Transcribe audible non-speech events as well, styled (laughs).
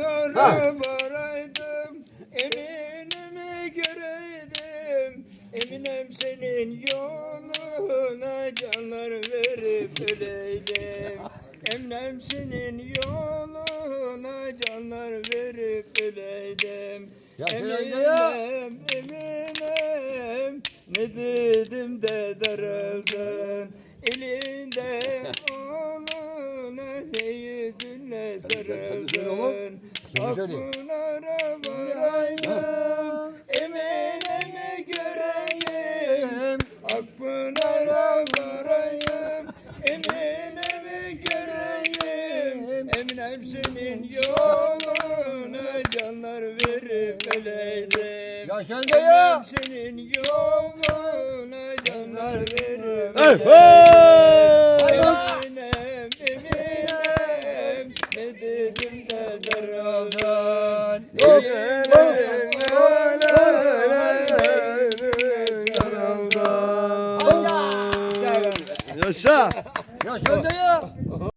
Nara varaydım, eminimi göreydim. Eminem senin yoluna canlar verip öleydim. Eminem senin yoluna canlar verip öleydim. Eminem, Eminem, ne dedim de darıldın. Elinde ne (laughs) yüzüne sarıldın. Akpınar'a varayım, Eminem'i göreyim. Akpınar'a varayım, Eminem'i göreyim. Eminem senin yoluna canlar verip öleydim. Yaşan ya. Senin yoluna canlar verip öleydim. Dedim de daraldın. Eminem, Yaşa. Yaşan da ya.